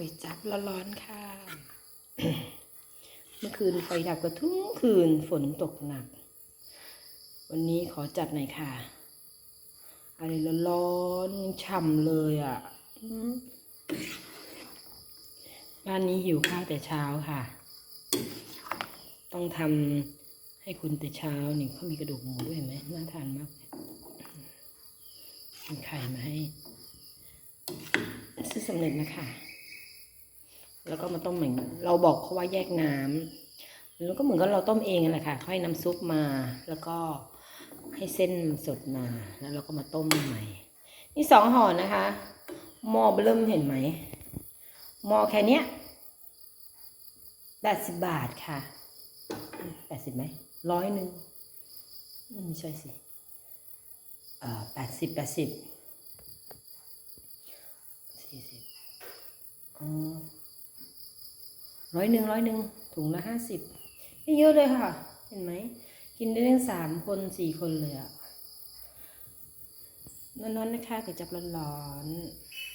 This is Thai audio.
ก๋วยจับร้อนๆค่ะ เมื่อคืนไฟดับก็ทุกคืนฝนตกหนัก วันนี้ขอจัดหน่อยค่ะ อะไรร้อนๆฉ่ำเลยอะบ้านนี้หิวข้าวแต่เช้าค่ะ ต้องทำให้คุณแต่เช้านี่เขามีกระดูกหมูด้วยไหมน่าทานมากมีไข่มาให้ซื้อสำเร็จนะคะ แล้วก็มาต้มเหมือนเราบอกเขาว่าแยกน้ำแล้วก็เหมือนกับเราต้มเองนั่นแหละค่ะค่อยน้ำซุปมา แล้วก็ให้เส้นสดมา แล้วเราก็มาต้มใหม่ นี่สองห่อนะคะ หม้อเริ่มเห็นไหม หม้อแค่เนี้ยแปดสิบบาทค่ะแปดสิบไหมร้อยหนึ่งไม่ใช่สิเอ่อแปดสิบแปดสิบสี่สิบอ๋อ ร้อยหนึ่งร้อยหนึ่งถุงละห้าสิบไม่เยอะเลยค่ะ เห็นไหม กินได้ทั้งสามคนสี่คนเลยอะร้อนๆนะคะก๋วยจับร้อนๆ